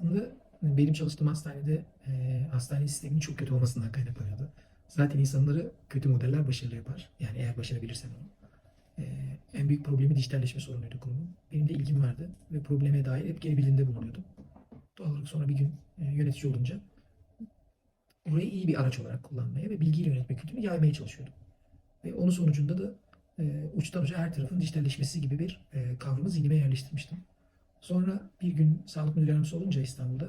Aslında benim çalıştığım hastanede e, hastane sisteminin çok kötü olmasından kaynaklanıyordu. Zaten insanları kötü modeller başarılı yapar. Yani eğer başarabilirsen onu. E, en büyük problemi dijitalleşme sorunuydu kurumun. Benim de ilgim vardı ve probleme dair hep geri bildirimde bulunuyordum. Doğal olarak sonra bir gün e, yönetici olunca orayı iyi bir araç olarak kullanmaya ve bilgiyle yönetme kültürünü yaymaya çalışıyordum. Ve onun sonucunda da e, uçtan uca her tarafın dijitalleşmesi gibi bir e, kavramı zihnime yerleştirmiştim. Sonra bir gün sağlık müdür yardımcısı olunca İstanbul'da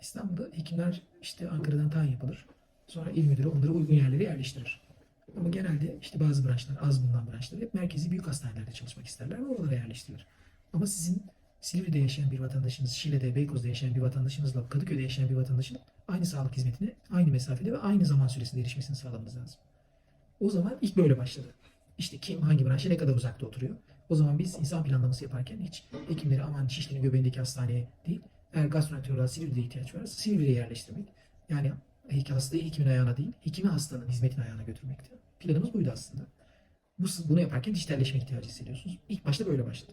İstanbul'da hekimler işte Ankara'dan tayin yapılır. Sonra il müdürü onları uygun yerlere yerleştirir. Ama genelde işte bazı branşlar, az bulunan branşlar hep merkezi büyük hastanelerde çalışmak isterler ve oralara yerleştirilir. Ama sizin Silivri'de yaşayan bir vatandaşınız, Şile'de, Beykoz'da yaşayan bir vatandaşınızla Kadıköy'de yaşayan bir vatandaşın aynı sağlık hizmetine aynı mesafede ve aynı zaman süresinde erişmesini sağlamanız lazım. O zaman ilk böyle başladı. İşte kim hangi branşa ne kadar uzakta oturuyor. O zaman biz insan planlaması yaparken hiç hekimleri aman Şişli'nin göbeğindeki hastaneye değil, eğer gastroenteroloğa Silivri'de ihtiyaç varsa Silivri'ye yerleştirmek. Yani hastayı hekimin ayağına değil, hekimi hastanın hizmetin ayağına götürmekti. Planımız buydu aslında. Bu, bunu yaparken dijitalleşme ihtiyacı hissediyorsunuz. İlk başta böyle başladı.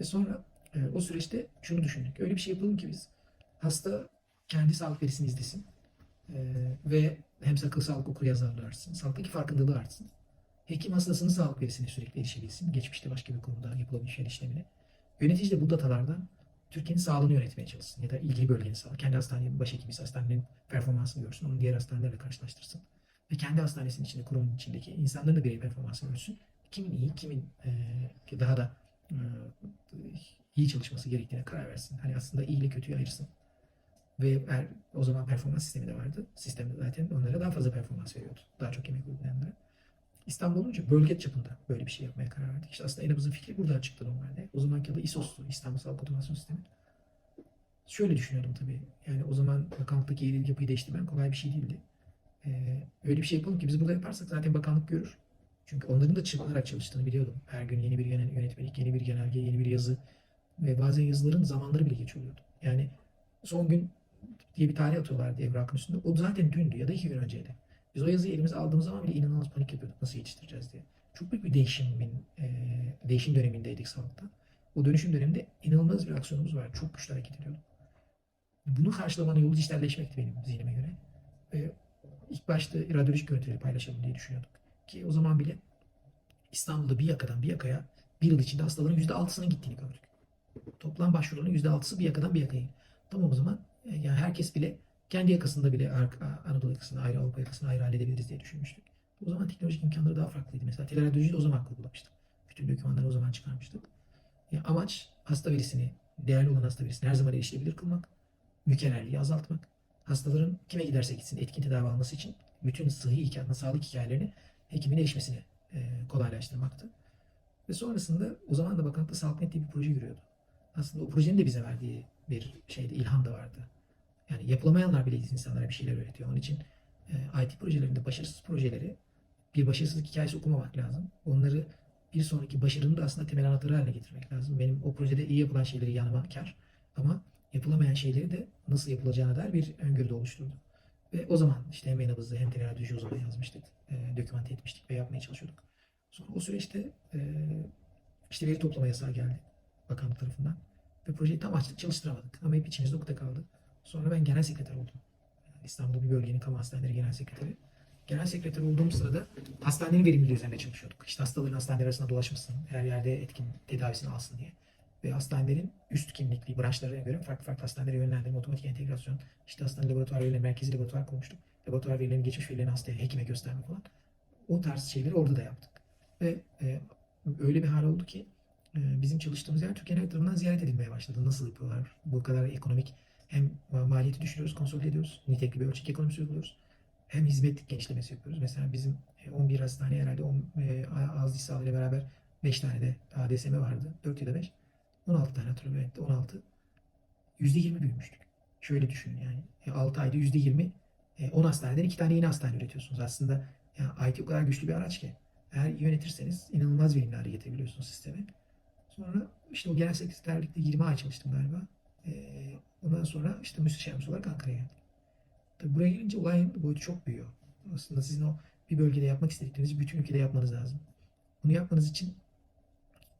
Ve sonra e, o süreçte şunu düşündük. Öyle bir şey yapalım ki biz hasta kendi sağlık verisini izlesin. E, ve hem akıl sağlık okur yazarlığı artsın. Sağlıktaki farkındalığı artsın. Hekim hastasının sağlık verisine sürekli erişebilsin. Geçmişte başka bir konuda yapılabilmiş her işlemine. Yönetici de bu datalardan Türkiye'nin sağlığını yönetmeye çalışsın. Ya da ilgili bölgenin sağlığı. Kendi hastanenin başhekimi ise hastanenin performansını görsün. Onu diğer hastanelerle karşılaştırsın. Ve kendi hastanesinin içinde, kurumun içindeki insanların da birey performansını görsün. Kimin iyi, kimin e, daha da e, iyi çalışması gerektiğine karar versin. Hani aslında iyi ile kötüyü ayırsın. Ve er, o zaman performans sistemi de vardı. Sistem zaten onlara daha fazla performans veriyordu. Daha çok emek uygulayanlara. İstanbul olunca bölge çapında böyle bir şey yapmaya karar verdik. İşte aslında Enabız'ın fikri buradan çıktı normalde. O zamanki adı İSOS'tu, İstanbul Sağlık Otomasyon Sistemi. Şöyle düşünüyordum tabii. Yani o zaman bakanlıktaki yenilik yapıyı değiştirmen kolay bir şey değildi. Ee, öyle bir şey yapalım ki biz burada yaparsak zaten bakanlık görür. Çünkü onların da çırpınarak çalıştığını biliyordum. Her gün yeni bir yönet- yönetmelik, yeni bir genelge, yeni bir yazı ve bazen yazıların zamanları bile geç oluyordu. Yani son gün diye bir tarih atıyorlardı evrakın üstünde. O zaten dündü ya da iki gün önceydi. Biz o yazıyı elimize aldığımız zaman bile inanılmaz panik yapıyorduk. Nasıl yetiştireceğiz diye. Çok büyük bir değişimin, e, değişim dönemindeydik sağlıkta. O dönüşüm döneminde inanılmaz bir aksiyonumuz var. Çok güçlü hareket ediyorduk. Bunu karşılamanın yolu dijitalleşmekti benim zihnime göre. Ve ilk başta radyolojik görüntüleri paylaşalım diye düşünüyorduk. Ki o zaman bile İstanbul'da bir yakadan bir yakaya bir yıl içinde hastaların %6'sının gittiğini gördük. Toplam başvuruların %6'sı bir yakadan bir yakaya. Tamam o zaman e, yani herkes bile kendi yakasında bile Anadolu yakasını ayrı, Avrupa yakasını ayrı halledebiliriz diye düşünmüştük. O zaman teknolojik imkanları daha farklıydı. Mesela teleradyolojiyi de o zaman kurgulamıştık. Bütün dokümanları o zaman çıkarmıştık. Yani amaç hasta verisini, değerli olan hasta verisini her zaman erişilebilir kılmak, mükerrerliği azaltmak, hastaların kime giderse gitsin etkin tedavi alması için bütün sıhhi hikaye, sağlık hikayelerini hekimin erişmesini e, kolaylaştırmaktı. Ve sonrasında o zaman da bakanlıkta Sağlık.net diye bir proje yürüyordu. Aslında o projenin de bize verdiği bir şeyde ilham da vardı. Yani yapılamayanlar bile insanlara bir şeyler öğretiyor. Onun için e, IT projelerinde başarısız projeleri bir başarısızlık hikayesi okumamak lazım. Onları bir sonraki başarının da aslında temel anahtarı haline getirmek lazım. Benim o projede iyi yapılan şeyleri yanıma kar ama yapılamayan şeyleri de nasıl yapılacağına dair bir öngörü de oluşturdu. Ve o zaman işte hem Enabız'da hem Teleradyoloji o zaman yazmıştık. E, dokümante etmiştik ve yapmaya çalışıyorduk. Sonra o süreçte e, işte veri toplama yasağı geldi bakanlık tarafından. Ve projeyi tam açtık çalıştıramadık. Ama hep içimizde ukde kaldı. Sonra ben genel sekreter oldum. Yani İstanbul'da bir bölgenin kamu hastaneleri genel sekreteri. Genel sekreter olduğum sırada hastanenin verimliliği üzerine çalışıyorduk. İşte hastaların hastaneler arasında dolaşmasın, her yerde etkin tedavisini alsın diye. Ve hastanelerin üst kimlikli branşlarına göre farklı farklı hastanelere yönlendirme, otomatik entegrasyon, işte hastane laboratuvar verileri, merkezi laboratuvar kurmuştuk. Laboratuvar verilerinin geçmiş verilerini hastaya, hekime gösterme falan. O tarz şeyleri orada da yaptık. Ve e, öyle bir hal oldu ki e, bizim çalıştığımız yer Türkiye'nin tarafından ziyaret edilmeye başladı. Nasıl yapıyorlar? Bu kadar ekonomik hem maliyeti düşürüyoruz, konsolide ediyoruz. Nitekli bir ölçek ekonomisi uyguluyoruz. Hem hizmet genişlemesi yapıyoruz. Mesela bizim e, 11 hastane herhalde on, e, ağız diş sağlığı ile beraber 5 tane de ADSM vardı. 4 ya da 5. 16 tane hatırlıyorum. Evet, 16. %20 büyümüştük. Şöyle düşünün yani. E, 6 ayda %20 e, 10 hastaneden 2 tane yeni hastane üretiyorsunuz. Aslında yani IT o kadar güçlü bir araç ki. Eğer yönetirseniz inanılmaz verimli hale getirebiliyorsunuz sistemi. Sonra işte o genel sekreterlikte 20 ay çalıştım galiba. Ee, ondan sonra işte müsteşarımız olarak Ankara'ya geldim. Tabii buraya gelince olayın boyutu çok büyüyor. Aslında sizin o bir bölgede yapmak istediklerinizi bütün ülkede yapmanız lazım. Bunu yapmanız için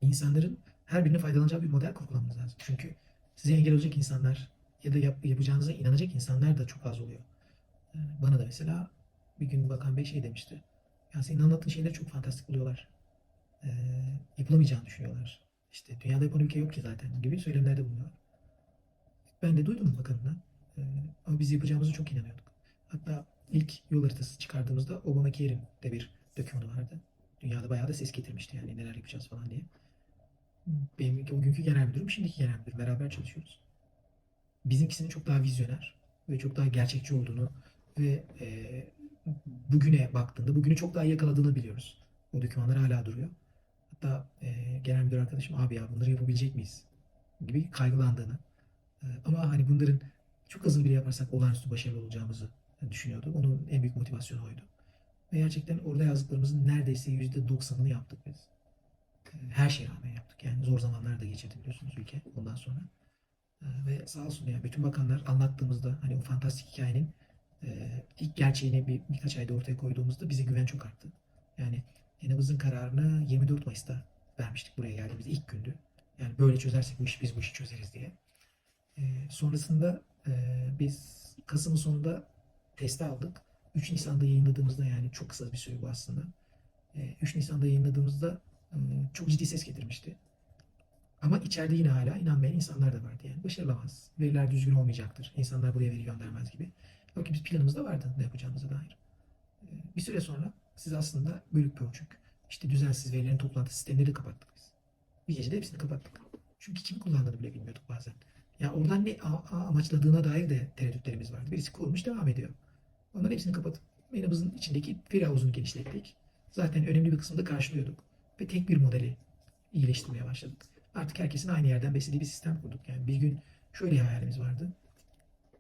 insanların her birine faydalanacağı bir model kurgulamanız lazım. Çünkü size engel olacak insanlar ya da yap- yapacağınıza inanacak insanlar da çok az oluyor. Bana da mesela bir gün Bakan Bey şey demişti. Ya senin anlattığın şeyleri çok fantastik buluyorlar. Ee, yapılamayacağını düşünüyorlar. İşte dünyada yapan ülke yok ki zaten gibi söylemlerde bulunuyor. Ben de duydum bakanımdan. Ee, ama biz yapacağımızı çok inanıyorduk. Hatta ilk yol haritası çıkardığımızda Obamacare'in de bir dokümanı vardı. Dünyada bayağı da ses getirmişti yani neler yapacağız falan diye. Benim o günkü genel müdürüm, şimdiki genel müdürüm. Beraber çalışıyoruz. Bizimkisinin çok daha vizyoner ve çok daha gerçekçi olduğunu ve e, bugüne baktığında bugünü çok daha yakaladığını biliyoruz. O dokümanlar hala duruyor. Hatta e, genel müdür arkadaşım abi ya bunları yapabilecek miyiz? gibi kaygılandığını ama hani bunların çok azını bile yaparsak olağanüstü başarılı olacağımızı düşünüyordu. Onun en büyük motivasyonu oydu. Ve gerçekten orada yazdıklarımızın neredeyse %90'ını yaptık biz. E, Her şeye rağmen yaptık. Yani zor zamanlar da geçirdi biliyorsunuz ülke ondan sonra. E, Ve sağ olsun yani bütün bakanlar anlattığımızda hani o fantastik hikayenin e, ilk gerçeğini bir, birkaç ayda ortaya koyduğumuzda bize güven çok arttı. Yani Yenabız'ın kararını 24 Mayıs'ta vermiştik buraya geldiğimiz ilk gündü. Yani böyle çözersek bu işi biz bu işi çözeriz diye. E, sonrasında e, biz Kasım'ın sonunda testi aldık. 3 Nisan'da yayınladığımızda yani çok kısa bir süre bu aslında. E, 3 Nisan'da yayınladığımızda e, çok ciddi ses getirmişti. Ama içeride yine hala inanmayan insanlar da vardı yani. Başarılamaz. Veriler düzgün olmayacaktır. İnsanlar buraya veri göndermez gibi. Halbuki biz planımızda vardı ne yapacağımıza dair. E, bir süre sonra siz aslında bölük pörçük, işte düzensiz verilerin toplantı sistemleri de kapattık biz. Bir gecede hepsini kapattık. Çünkü kim kullandığını bile bilmiyorduk bazen. Ya oradan ne amaçladığına dair de tereddütlerimiz vardı. Birisi kurmuş devam ediyor. Onların hepsini kapatıp Menabız'ın içindeki veri havuzunu genişlettik. Zaten önemli bir kısmını da karşılıyorduk. Ve tek bir modeli iyileştirmeye başladık. Artık herkesin aynı yerden beslediği bir sistem kurduk. Yani bir gün şöyle bir hayalimiz vardı.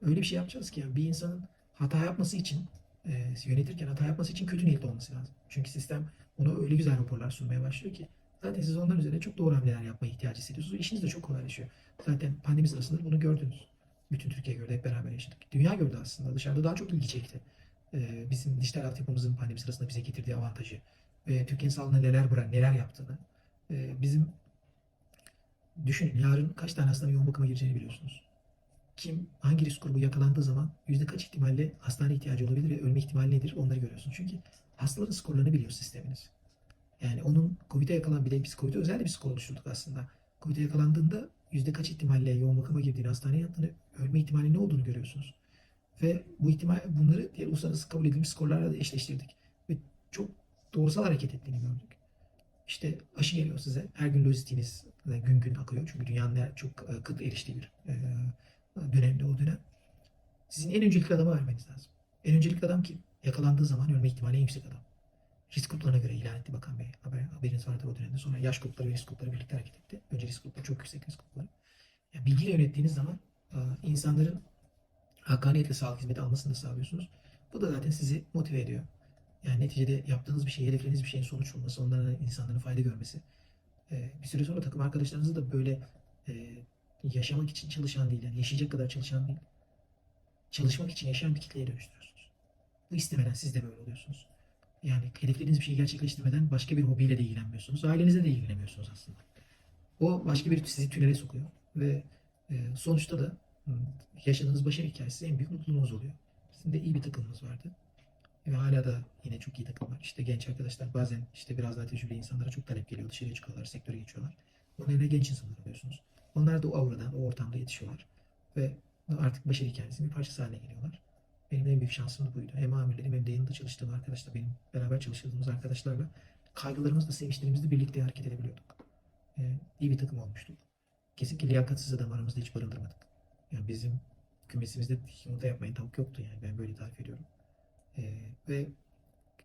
Öyle bir şey yapacağız ki yani bir insanın hata yapması için e, yönetirken hata yapması için kötü niyetli olması lazım. Çünkü sistem ona öyle güzel raporlar sunmaya başlıyor ki zaten siz onların üzerine çok doğru hamleler yapmaya ihtiyacı hissediyorsunuz. İşiniz de çok kolaylaşıyor. Zaten pandemi sırasında bunu gördünüz. Bütün Türkiye gördü, hep beraber yaşadık. Dünya gördü aslında. Dışarıda daha çok ilgi çekti. Ee, bizim dijital altyapımızın pandemi sırasında bize getirdiği avantajı ve Türkiye'nin sağlığına neler bırak, neler yaptığını. Ee, bizim düşünün yarın kaç tane hastanın yoğun bakıma gireceğini biliyorsunuz. Kim hangi risk grubu yakalandığı zaman yüzde kaç ihtimalle hastane ihtiyacı olabilir ve ölme ihtimali nedir onları görüyorsunuz. Çünkü hastaların skorlarını biliyor sisteminiz. Yani onun COVID'e yakalan bile biz COVID'e özel de bir skor oluşturduk aslında. COVID'e yakalandığında yüzde kaç ihtimalle yoğun bakıma girdiğini, hastaneye yattığını, ölme ihtimali ne olduğunu görüyorsunuz. Ve bu ihtimal bunları diğer uluslararası kabul edilmiş skorlarla da eşleştirdik. Ve çok doğrusal hareket ettiğini gördük. İşte aşı geliyor size. Her gün lojistiğiniz gün gün akıyor. Çünkü dünyanın çok e, kıt eriştiği bir e, dönemde o dönem. Sizin en öncelikli adama vermeniz lazım. En öncelikli adam kim? Yakalandığı zaman ölme ihtimali en yüksek adam. Risk gruplarına göre ilan etti Bakan Bey. Haber, haberiniz vardır o dönemde. Sonra yaş grupları ve risk grupları birlikte hareket etti. Önce risk grupları çok yüksek risk grupları. Yani bilgiyle yönettiğiniz zaman e, insanların hakkaniyetle sağlık hizmeti almasını da sağlıyorsunuz. Bu da zaten sizi motive ediyor. Yani neticede yaptığınız bir şey, hedeflediğiniz bir şeyin sonuç olması, onların insanların fayda görmesi. E, bir süre sonra takım arkadaşlarınızı da böyle e, yaşamak için çalışan değil, yani yaşayacak kadar çalışan değil, çalışmak için yaşayan bir kitleye dönüştürüyorsunuz. Bu istemeden siz de böyle oluyorsunuz. Yani hedeflediğiniz bir şeyi gerçekleştirmeden başka bir hobiyle de ilgilenmiyorsunuz. Ailenizle de ilgilenemiyorsunuz aslında. O başka bir sizi tünele sokuyor ve e, sonuçta da yaşadığınız başarı hikayesi en büyük mutluluğunuz oluyor. Sizin de iyi bir takımınız vardı. Ve hala da yine çok iyi takım var. İşte genç arkadaşlar bazen işte biraz daha tecrübeli insanlara çok talep geliyor. Dışarıya çıkıyorlar, sektöre geçiyorlar. Onun yerine genç insanlar alıyorsunuz. Onlar da o auradan, o ortamda yetişiyorlar. Ve artık başarı hikayesinin bir parçası haline geliyorlar. Benim en büyük şansım da buydu. Hem amirlerim hem de yanında çalıştığım arkadaşlar, benim beraber çalıştığımız arkadaşlarla kaygılarımızla, sevinçlerimizle birlikte hareket edebiliyorduk. Ee, iyi bir takım olmuştuk. Kesinlikle liyakatsiz adam hiç barındırmadık. Yani bizim kümesimizde yumurta yapmayın tavuk yoktu yani ben böyle tarif ediyorum. Ee, ve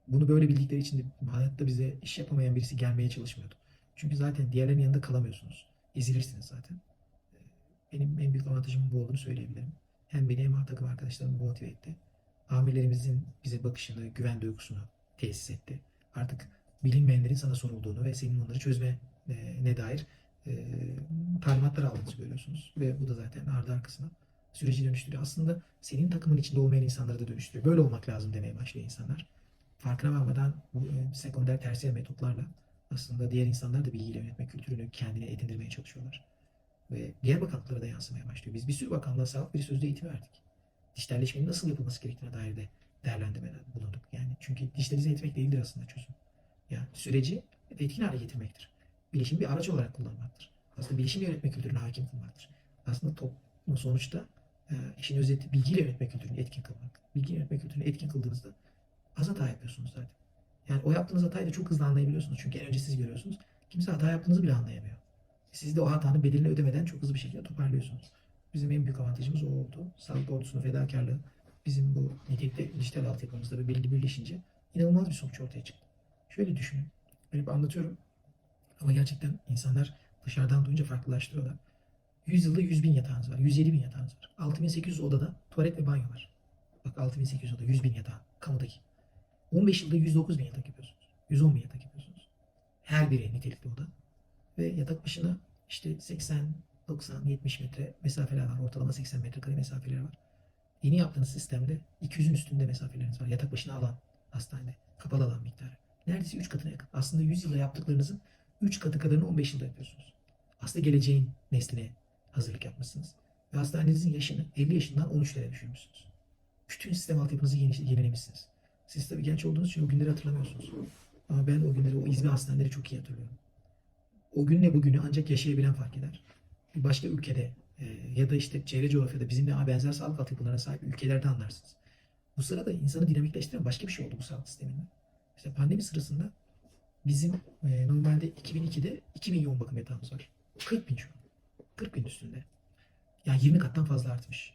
bunu böyle bildikleri için de hayatta bize iş yapamayan birisi gelmeye çalışmıyordu. Çünkü zaten diğerlerinin yanında kalamıyorsunuz. Ezilirsiniz zaten. Ee, Benim en büyük avantajımın bu olduğunu söyleyebilirim. Hem beni hem takım arkadaşlarımı motive etti. Amirlerimizin bize bakışını, güven duygusunu tesis etti. Artık bilinmeyenlerin sana sorulduğunu ve senin onları çözme e, ne dair e, talimatlar aldığınızı görüyorsunuz. Ve bu da zaten ardı arkasına süreci dönüştürüyor. Aslında senin takımın içinde olmayan insanları da dönüştürüyor. Böyle olmak lazım demeye başlıyor insanlar. Farkına varmadan bu e, sekonder tersiyer metotlarla aslında diğer insanlar da bilgiyle yönetme kültürünü kendine edindirmeye çalışıyorlar. Ve diğer bakanlıklara da yansımaya başlıyor. Biz bir sürü bakanlığa sağlık bir sözde eğitim verdik. Dijitalleşmenin nasıl yapılması gerektiğine dair de değerlendirmede bulunduk. Yani çünkü dijitalize etmek değildir aslında çözüm. Yani süreci etkin hale getirmektir. Bilişim bir araç olarak kullanmaktır. Aslında bilişim yönetme kültürüne hakim kılmaktır. Aslında toplumun sonuçta e, işin özeti bilgiyle yönetme kültürünü etkin kılmak. Bilgi yönetme kültürünü etkin kıldığınızda az hata yapıyorsunuz zaten. Yani o yaptığınız hatayı da çok hızlı anlayabiliyorsunuz. Çünkü en önce siz görüyorsunuz. Kimse hata yaptığınızı bile anlayamıyor. Siz de o hatanın bedelini ödemeden çok hızlı bir şekilde toparlıyorsunuz. Bizim en büyük avantajımız o oldu. Sağlık ordusunun fedakarlığı bizim bu nitelikte dijital altyapımızda ve bilgi birleşince inanılmaz bir sonuç ortaya çıktı. Şöyle düşünün. Ben hep anlatıyorum. Ama gerçekten insanlar dışarıdan duyunca farklılaştırıyorlar. 100 yılda 100 bin yatağınız var. 107 bin yatağınız var. 6800 odada tuvalet ve banyo var. Bak 6800 oda 100 bin yatağı kamudaki. 15 yılda 109 bin yatak yapıyorsunuz. 110 bin yatak yapıyorsunuz. Her biri nitelikli oda. Ve yatak başına işte 80, 90, 70 metre mesafeler var. Ortalama 80 metrekare mesafeler var. Yeni yaptığınız sistemde 200'ün üstünde mesafeleriniz var. Yatak başına alan hastanede. Kapalı alan miktarı. Neredeyse 3 katına yakın. Aslında 100 yılda yaptıklarınızın 3 katı kadarını 15 yılda yapıyorsunuz. Aslında geleceğin nesline hazırlık yapmışsınız. Ve hastanenizin yaşını 50 yaşından 13'lere düşürmüşsünüz. Bütün sistem altyapınızı yeni, yenilemişsiniz. Siz tabii genç olduğunuz için o günleri hatırlamıyorsunuz. Ama ben o günleri, o izbe hastaneleri çok iyi hatırlıyorum. O günle bugünü ancak yaşayabilen fark eder. Bir başka ülkede e, ya da işte çevre coğrafyada bizimle benzer sağlık altyapılarına sahip ülkelerde anlarsınız. Bu sırada insanı dinamikleştiren başka bir şey oldu bu sağlık sisteminde. İşte pandemi sırasında bizim e, normalde 2002'de 2000 yoğun bakım yatağımız var. 40 bin şu an. 40 bin üstünde. Yani 20 kattan fazla artmış.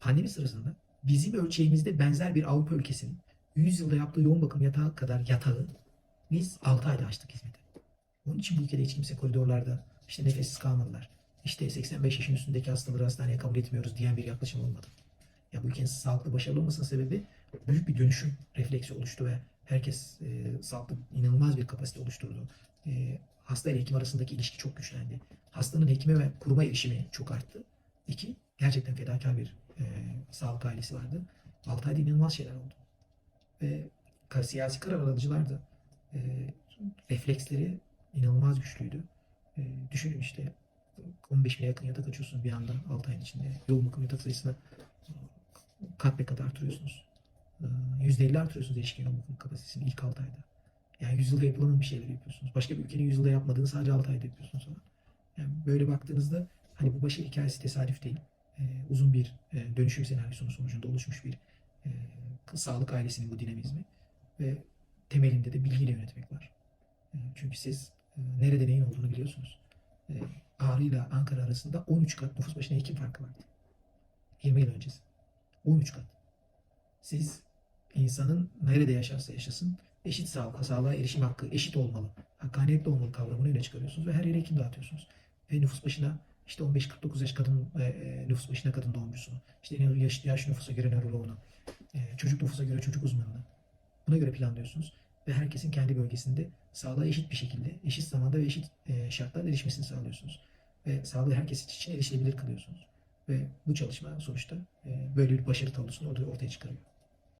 Pandemi sırasında bizim ölçeğimizde benzer bir Avrupa ülkesinin 100 yılda yaptığı yoğun bakım yatağı kadar yatağı biz 6 ayda açtık hizmeti. Onun için bu ülkede hiç kimse koridorlarda işte nefessiz kalmadılar. İşte 85 yaşın üstündeki hastaları hastaneye kabul etmiyoruz diyen bir yaklaşım olmadı. Ya bu ülkenin sağlıklı başarılı olmasının sebebi büyük bir dönüşüm refleksi oluştu ve herkes e, sağlıklı inanılmaz bir kapasite oluşturdu. E, hasta ile hekim arasındaki ilişki çok güçlendi. Hastanın hekime ve kuruma erişimi çok arttı. İki, gerçekten fedakar bir e, sağlık ailesi vardı. 6 ayda inanılmaz şeyler oldu. Ve siyasi karar alıcılar da e, refleksleri inanılmaz güçlüydü. E, düşünün işte 15 bine yakın yatak açıyorsunuz bir anda 6 ayın içinde. Yoğun bakım yatak sayısını kat be kat artırıyorsunuz. E, %50 artırıyorsunuz erişkin yoğun bakım kapasitesini ilk 6 ayda. Yani 100 yılda yapılamayan bir şeyler yapıyorsunuz. Başka bir ülkenin 100 yılda yapmadığını sadece 6 ayda yapıyorsunuz. Sonra. Yani böyle baktığınızda hani bu başarı hikayesi tesadüf değil. E, uzun bir e, dönüşüm senaryosunun sonucunda oluşmuş bir e, sağlık ailesinin bu dinamizmi ve temelinde de bilgiyle yönetmek var. E, çünkü siz nerede neyin olduğunu biliyorsunuz. E, Ağrı ile Ankara arasında 13 kat nüfus başına hekim farkı vardı. 20 yıl öncesi. 13 kat. Siz insanın nerede yaşarsa yaşasın eşit sağlık, sağlığa erişim hakkı eşit olmalı. Hakkaniyetli olmalı kavramını öne çıkarıyorsunuz ve her yere hekim dağıtıyorsunuz. Ve nüfus başına işte 15-49 yaş kadın e, e, nüfus başına kadın doğumcusunu, işte yaş, yaş nüfusa göre nöroloğunu, e, çocuk nüfusa göre çocuk uzmanını buna göre planlıyorsunuz. Ve herkesin kendi bölgesinde sağlığa eşit bir şekilde, eşit zamanda ve eşit e, şartlarda erişmesini sağlıyorsunuz. Ve sağlığı herkes için erişilebilir kılıyorsunuz. Ve bu çalışma sonuçta e, böyle bir başarı tablosunu ortaya çıkarıyor.